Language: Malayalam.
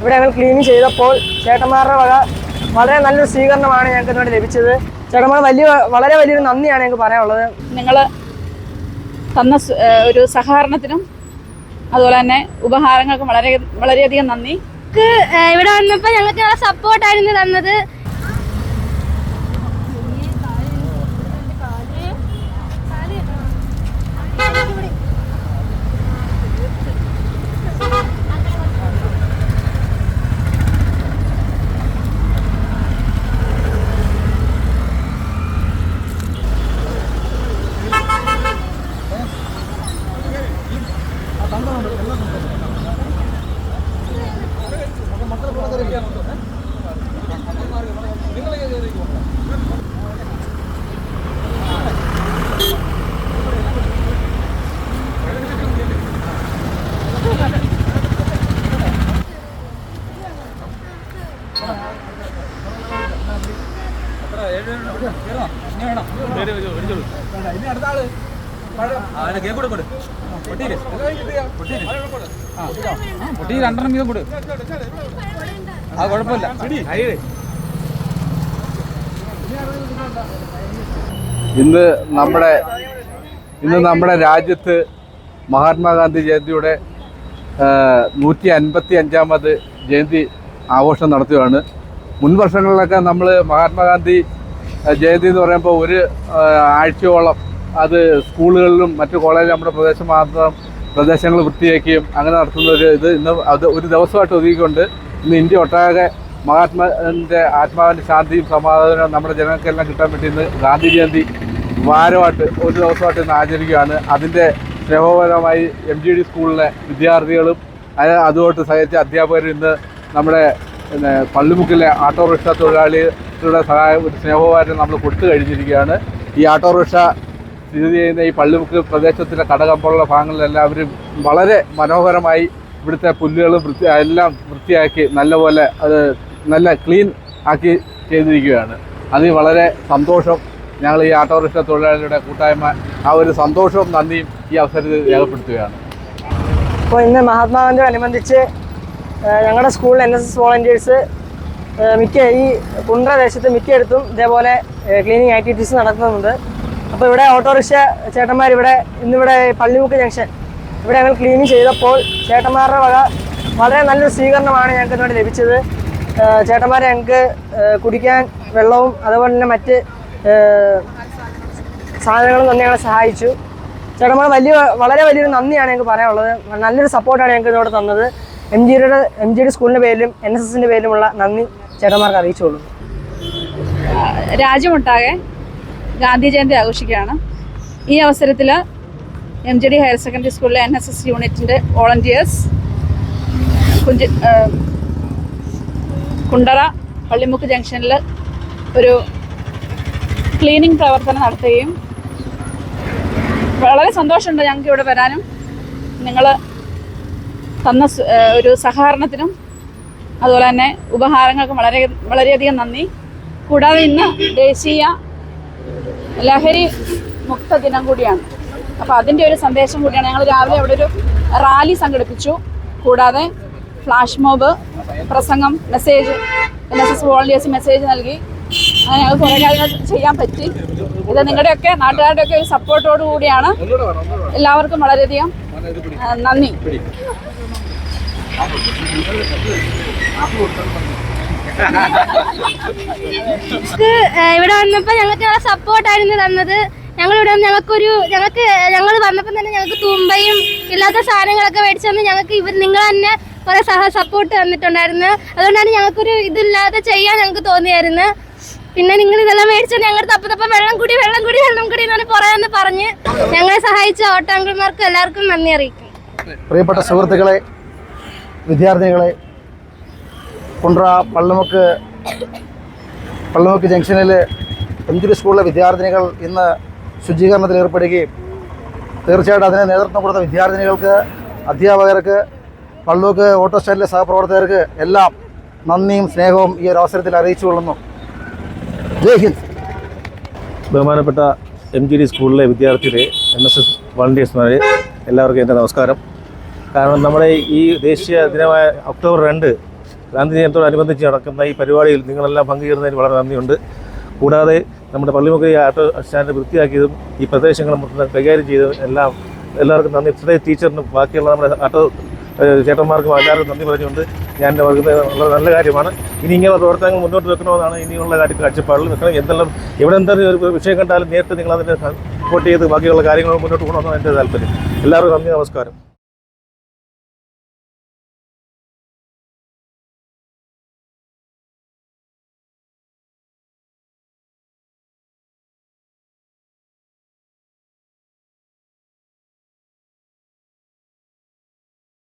ഇവിടെ ഞങ്ങൾ ക്ലീൻ ചെയ്തപ്പോൾ ചേട്ടന്മാരുടെ വക വളരെ നല്ലൊരു സ്വീകരണമാണ് ഞങ്ങൾക്ക് ഇന്നുവേണ്ടി ലഭിച്ചത്. ചേട്ടന്മാർ വലിയ വളരെ വലിയൊരു നന്ദിയാണ് ഞങ്ങൾക്ക് പറയാനുള്ളത്. നിങ്ങൾ തന്ന ഒരു സഹകരണത്തിനും അതുപോലെ തന്നെ ഉപഹാരങ്ങൾക്കും വളരെ വളരെയധികം നന്ദി. ഇവിടെ വന്നപ്പോൾ ഞങ്ങൾക്ക് സപ്പോർട്ടായിരുന്നു തന്നത്. പൊട്ടി രണ്ടെണ്ണം വീതം കൊടു ആ കുഴപ്പമില്ല. ഇന്ന് നമ്മുടെ ഇന്ന് നമ്മുടെ രാജ്യത്ത് മഹാത്മാഗാന്ധി ജയന്തിയുടെ നൂറ്റി അൻപത്തി അഞ്ചാമത് ജയന്തി ആഘോഷം നടത്തുകയാണ്. മുൻ വർഷങ്ങളിലൊക്കെ നമ്മൾ മഹാത്മാഗാന്ധി ജയന്തി എന്ന് പറയുമ്പോൾ ഒരു ആഴ്ചയോളം അത് സ്കൂളുകളിലും മറ്റു കോളേജിലും നമ്മുടെ പ്രദേശം മാത്രം പ്രദേശങ്ങൾ വൃത്തിയാക്കിയും അങ്ങനെ നടത്തുന്ന ഒരു ഇത് ഇന്ന് അത് ഒരു ദിവസമായിട്ട് ഒതുക്കിക്കൊണ്ട് ഇന്ന് ഇന്ത്യ ഒട്ടാകെ മഹാത്മാവിന്റെ ആത്മാവിന്റെ ശാന്തിയും സമാധാനവും നമ്മുടെ ജനങ്ങൾക്കെല്ലാം കിട്ടാൻ വേണ്ടി ഇന്ന് ഗാന്ധി ജയന്തി വാരമായിട്ട് ഒരു ദിവസമായിട്ട് ഇന്ന് ആചരിക്കുകയാണ്. അതിന്റെ സ്നേഹപരമായി എം ജി ഡി സ്കൂളിലെ വിദ്യാർത്ഥികളും അത് അതുമായിട്ട് സഹകരിച്ച അധ്യാപകരും ഇന്ന് നമ്മുടെ പിന്നെ പള്ളിമുക്കിലെ ഓട്ടോറിക്ഷ തൊഴിലാളികളുടെ സഹായം ഒരു സ്നേഹവുമായിട്ട് നമ്മൾ കൊടുത്തു കഴിഞ്ഞിരിക്കുകയാണ്. ഈ ഓട്ടോറിക്ഷ സ്ഥിതി ചെയ്യുന്ന ഈ പള്ളിമുക്ക് പ്രദേശത്തിലെ കടകമ്പോളുള്ള ഭാഗങ്ങളിലെല്ലാം അവർ വളരെ മനോഹരമായി ഇവിടുത്തെ പുല്ലുകളും വൃത്തി എല്ലാം വൃത്തിയാക്കി നല്ലപോലെ അത് നല്ല ക്ലീൻ ആക്കി ചെയ്തിരിക്കുകയാണ്. അതിൽ വളരെ സന്തോഷം ഞങ്ങൾ ഈ ഓട്ടോറിക്ഷ തൊഴിലാളികളുടെ കൂട്ടായ്മ ആ ഒരു സന്തോഷവും നന്ദിയും ഈ അവസരത്തിൽ രേഖപ്പെടുത്തുകയാണ്. അപ്പോൾ ഇന്ന് മഹാത്മാഗാന്ധിയോടനുബന്ധിച്ച് ഞങ്ങളുടെ സ്കൂളിൽ എൻ എസ് എസ് വോളണ്ടിയേഴ്സ് മിക്ക ഈ കുണ്ട്ര ദേശത്ത് മിക്കയിടത്തും ഇതേപോലെ ക്ലീനിങ് ആക്ടിവിറ്റീസ് നടത്തുന്നുണ്ട്. അപ്പോൾ ഇവിടെ ഓട്ടോറിക്ഷ ചേട്ടന്മാർ ഇവിടെ ഇന്നിവിടെ പള്ളിമുക്ക് ജംഗ്ഷൻ ഇവിടെ ഞങ്ങൾ ക്ലീൻ ചെയ്തപ്പോൾ ചേട്ടന്മാരുടെ വക വളരെ നല്ലൊരു സ്വീകരണമാണ് ഞങ്ങൾക്ക് ഇതിനോട് ലഭിച്ചത്. ചേട്ടന്മാരെ ഞങ്ങൾക്ക് കുടിക്കാൻ വെള്ളവും അതുപോലെ തന്നെ മറ്റ് സാധനങ്ങളും തന്നെ ഞങ്ങളെ സഹായിച്ചു. ചേട്ടന്മാർ വലിയ വളരെ വലിയൊരു നന്ദിയാണ് ഞങ്ങൾക്ക് പറയാനുള്ളത്. നല്ലൊരു സപ്പോർട്ടാണ് ഞങ്ങൾക്ക് ഇതിനോട് തന്നത്. എം ജിയുടെ എം ജിയുടെ സ്കൂളിന്റെ പേരിലും എൻ എസ് എസിന്റെ പേരിലുമുള്ള നന്ദി ചേട്ടന്മാർക്ക് അറിയിച്ചോളൂ രാജ്യമൊട്ടാകെ ഗാന്ധി ജയന്തി ആഘോഷിക്കുകയാണ്. ഈ അവസരത്തിൽ M G D higher secondary സ്കൂളിലെ എൻ എസ് എസ് യൂണിറ്റിന്റെ വോളണ്ടിയേഴ്സ് കുഞ്ചി കുണ്ടറ പള്ളിമുക്ക് ജംഗ്ഷനിൽ ഒരു ക്ലീനിങ് പ്രവർത്തനം നടത്തുകയും വളരെ സന്തോഷമുണ്ട് ഞങ്ങൾക്ക് ഇവിടെ വരാനും. നിങ്ങൾ തന്ന ഒരു സഹകരണത്തിനും അതുപോലെ തന്നെ ഉപഹാരങ്ങൾക്കും വളരെ വളരെയധികം നന്ദി. കൂടാതെ ഇന്ന് ദേശീയ ലഹരി മുക്ത ദിനം കൂടിയാണ്. അപ്പോൾ അതിന്റെ ഒരു സന്ദേശം കൂടിയാണ്. ഞങ്ങൾ രാവിലെ അവിടെ ഒരു റാലി സംഘടിപ്പിച്ചു. കൂടാതെ ഫ്ലാഷ് മോബ് പ്രസംഗം message N S S volunteers message നൽകി. അങ്ങനെ ഞങ്ങൾ കുറേ കാര്യങ്ങൾ ചെയ്യാൻ പറ്റി. ഇത് നിങ്ങളുടെയൊക്കെ നാട്ടുകാരുടെയൊക്കെ ഒരു സപ്പോർട്ടോടു കൂടിയാണ്. എല്ലാവർക്കും വളരെയധികം നന്ദി. ഇവിടെ വന്നപ്പോൾ ഞങ്ങൾക്ക് ഞങ്ങളെ സപ്പോർട്ടായിരുന്നു തന്നത്. ഞങ്ങളിവിടെ ഞങ്ങൾക്കൊരു ഞങ്ങൾക്ക് ഞങ്ങൾ വന്നപ്പോൾ തന്നെ ഞങ്ങൾക്ക് തുമ്പയും ഇല്ലാത്ത സാധനങ്ങളൊക്കെ മേടിച്ചു തന്നെ ഞങ്ങൾക്ക് ഇവർ നിങ്ങൾ തന്നെ കുറേ സഹ സപ്പോർട്ട് തന്നിട്ടുണ്ടായിരുന്നു. അതുകൊണ്ടാണ് ഞങ്ങൾക്കൊരു ഇതില്ലാതെ ചെയ്യാൻ ഞങ്ങൾക്ക് തോന്നിയായിരുന്നു. പിന്നെ നിങ്ങൾ ഇതെല്ലാം മേടിച്ച ഞങ്ങളുടെ തപ്പ തപ്പ വെള്ളം കൂടി വെള്ളം കൂടി വെള്ളം കൂടി എന്നാണ് പറയാന്ന് പറഞ്ഞ് ഞങ്ങളെ സഹായിച്ച ഓട്ടാങ്കിൾമാർക്ക് എല്ലാവർക്കും നന്ദി അറിയിക്കും. പ്രിയപ്പെട്ട സുഹൃത്തുക്കളെ വിദ്യാർത്ഥികളെ കുണ്ട്ര പള്ളമുക്ക് പള്ളമുക്ക് ജംഗ്ഷനിൽ എഞ്ചുരി സ്കൂളിലെ വിദ്യാർത്ഥിനികൾ ഇന്ന് ശുചീകരണത്തിൽ ഏർപ്പെടുകയും തീർച്ചയായിട്ടും അതിനെ നേതൃത്വം കൊടുത്ത വിദ്യാർത്ഥിനികൾക്ക് അധ്യാപകർക്ക് പള്ളൂക്ക് ഓട്ടോ സ്റ്റാൻഡിലെ സഹപ്രവർത്തകർക്ക് എല്ലാം നന്ദിയും സ്നേഹവും ഈ ഒരു അവസരത്തിൽ അറിയിച്ചുകൊള്ളുന്നു. ജയ് ഹിന്ദ്. ബഹുമാനപ്പെട്ട എം ജി ഡി സ്കൂളിലെ വിദ്യാർത്ഥികളെ എൻ എസ് എസ് വളണ്ടിയേഴ്സ്മാരെ എല്ലാവർക്കും എന്റെ നമസ്കാരം. കാരണം നമ്മുടെ ഈ ദേശീയ ദിനമായ ഒക്ടോബർ രണ്ട് ഗാന്ധി ജയന്തിയോടനുബന്ധിച്ച് നടക്കുന്ന ഈ പരിപാടിയിൽ നിങ്ങളെല്ലാം പങ്കുചേരുന്നതിന് വളരെ നന്ദിയുണ്ട്. കൂടാതെ നമ്മുടെ പള്ളിമുഖ ആട്ടോ സ്റ്റാൻഡ് വൃത്തിയാക്കിയതും ഈ പ്രദേശങ്ങൾ മൊത്തം കൈകാര്യം ചെയ്തതും എല്ലാം എല്ലാവർക്കും നന്ദി. പ്രത്യേകിച്ച് ടീച്ചറിനും ബാക്കിയുള്ള നമ്മുടെ ആട്ടോ ചേട്ടന്മാർക്കും എല്ലാവർക്കും നന്ദി പറഞ്ഞുകൊണ്ട് ഞാൻ പറയുന്നത് വളരെ നല്ല കാര്യമാണ്. ഇനി ഇങ്ങനെയുള്ള പ്രവർത്തനങ്ങൾ മുന്നോട്ട് വെക്കണമെന്നാണ് ഇനിയുള്ള കാര്യത്തിൽ കാഴ്ചപ്പാടിൽ വെക്കണം എന്തെല്ലാം എവിടെ എന്തെങ്കിലും ഒരു വിഷയം കണ്ടാലും നേരിട്ട് നിങ്ങൾ അതിന്റെ സപ്പോർട്ട് ചെയ്ത് ബാക്കിയുള്ള കാര്യങ്ങൾ മുന്നോട്ട് പോകണമെന്നാണ് എന്റെ താല്പര്യം. എല്ലാവർക്കും നന്ദി നമസ്കാരം.